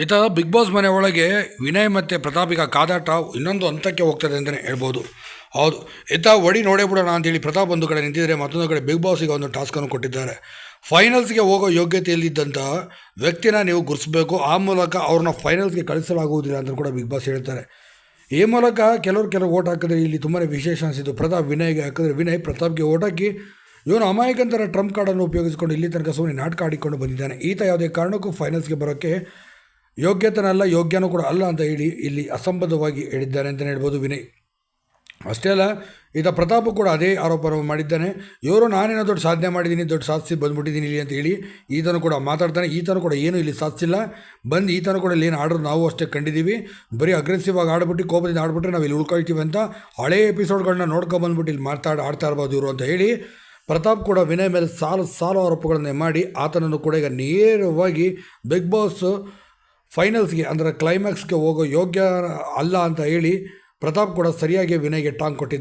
ಈತ big boss ಮನೆ ಒಳಗೆ ವಿನಯ್ ಮತ್ತು ಪ್ರತಾಪಿಗ ಕಾದಾಟ ಇನ್ನೊಂದು ಹಂತಕ್ಕೆ ಹೋಗ್ತದೆ ಅಂತಲೇ ಹೇಳ್ಬೋದು. ಹೌದು. ಈತ ಒಡಿ ನೋಡೇ ಬಿಡೋಣ ಅಂತೇಳಿ ಪ್ರತಾಪ್ ಒಂದು ಕಡೆ ನಿಂತಿದ್ದರೆ ಮತ್ತೊಂದು ಕಡೆ ಬಿಗ್ ಬಾಸ್ಗೆ ಒಂದು ಟಾಸ್ಕನ್ನು ಕೊಟ್ಟಿದ್ದಾರೆ. ಫೈನಲ್ಸ್ಗೆ ಹೋಗೋ ಯೋಗ್ಯತೆಯಲ್ಲಿದ್ದಂಥ ವ್ಯಕ್ತಿನ ನೀವು ಗುರುತಿಸಬೇಕು ಆ ಮೂಲಕ ಅವ್ರನ್ನ ಫೈನಲ್ಸ್ಗೆ ಕಳಿಸಲಾಗುವುದಿಲ್ಲ ಅಂತ ಕೂಡ ಬಿಗ್ ಬಾಸ್ ಹೇಳ್ತಾರೆ. ಈ ಮೂಲಕ ಕೆಲವರು ಕೆಲವು ಓಟ್ ಹಾಕಿದ್ರೆ ಇಲ್ಲಿ ತುಂಬಾ ವಿಶೇಷ ಅನಿಸಿದ್ದು. ಪ್ರತಾಪ್ ವಿನಯ್ಗೆ ಹಾಕಿದ್ರೆ ವಿನಯ್ ಪ್ರತಾಪ್ಗೆ ಓಟ್ ಹಾಕಿ ಇವನು ಅಮಾಯಕಂತರ ಟ್ರಂಪ್ ಕಾರ್ಡನ್ನು ಉಪಯೋಗಿಸಿಕೊಂಡು ಇಲ್ಲಿ ತನಕ ಸುಮ್ಮನೆ ನಾಟಕ ಆಡಿಕೊಂಡು ಬಂದಿದ್ದಾನೆ. ಈತ ಯಾವುದೇ ಕಾರಣಕ್ಕೂ ಫೈನಲ್ಸ್ಗೆ ಬರೋಕ್ಕೆ ಯೋಗ್ಯತನಲ್ಲ, ಯೋಗ್ಯನೂ ಕೂಡ ಅಲ್ಲ ಅಂತ ಹೇಳಿ ಇಲ್ಲಿ ಅಸಂಬದ್ಧವಾಗಿ ಹೇಳಿದ್ದಾರೆ ಅಂತಲೇ ಹೇಳ್ಬೋದು ವಿನಯ್. ಅಷ್ಟೇ ಅಲ್ಲ, ಈತ ಪ್ರತಾಪ್ ಕೂಡ ಅದೇ ಆರೋಪವನ್ನು ಮಾಡಿದ್ದಾನೆ. ಇವರು ನಾನೇನೋ ದೊಡ್ಡ ಸಾಧನೆ ಮಾಡಿದ್ದೀನಿ ದೊಡ್ಡ ಸಾಧಿಸಿ ಬಂದುಬಿಟ್ಟಿದ್ದೀನಿ ಇಲ್ಲಿ ಅಂತ ಹೇಳಿ ಈತನು ಕೂಡ ಮಾತಾಡ್ತಾನೆ. ಈತನು ಕೂಡ ಏನು ಇಲ್ಲಿ ಸಾಧಿಸಿಲ್ಲ. ಬಂದು ಈತನು ಕೂಡ ಇಲ್ಲಿ ಏನು ಆಡೋದು ನಾವು ಅಷ್ಟೇ ಕಂಡಿದ್ದೀವಿ. ಬರೀ ಅಗ್ರೆಸಿವ್ ಆಗಿ ಆಡ್ಬಿಟ್ಟು, ಕೋಪದಿಂದ ಆಡ್ಬಿಟ್ರೆ ನಾವು ಇಲ್ಲಿ ಉಳ್ಕೊಳ್ತೀವಿ ಅಂತ ಹಳೆ ಎಪಿಸೋಡ್ಗಳನ್ನ ನೋಡ್ಕೊಂಬಂದ್ಬಿಟ್ಟು ಇಲ್ಲಿ ಮಾತಾಡಿ, ಆಡ್ತಾ ಇರ್ಬೋದು ಇವರು ಅಂತ ಹೇಳಿ ಪ್ರತಾಪ್ ಕೂಡ ವಿನಯ್ ಮೇಲೆ ಸಾಲು ಸಾಲು ಆರೋಪಗಳನ್ನೇ ಮಾಡಿ ಆತನನ್ನು ಕೂಡ ಈಗ ನೇರವಾಗಿ ಬಿಗ್ ಬಾಸ್ ಫೈನಲ್ಸ್ಗೆ ಅಂದರೆ ಕ್ಲೈಮ್ಯಾಕ್ಸ್ಗೆ ಹೋಗೋ ಯೋಗ್ಯ ಅಲ್ಲ ಅಂತ ಹೇಳಿ ಪ್ರತಾಪ್ ಕೂಡ ಸರಿಯಾಗಿ ವಿನಯ್ಗೆ ಟಾಂಗ್ ಕೊಟ್ಟಿದ್ದಾರೆ.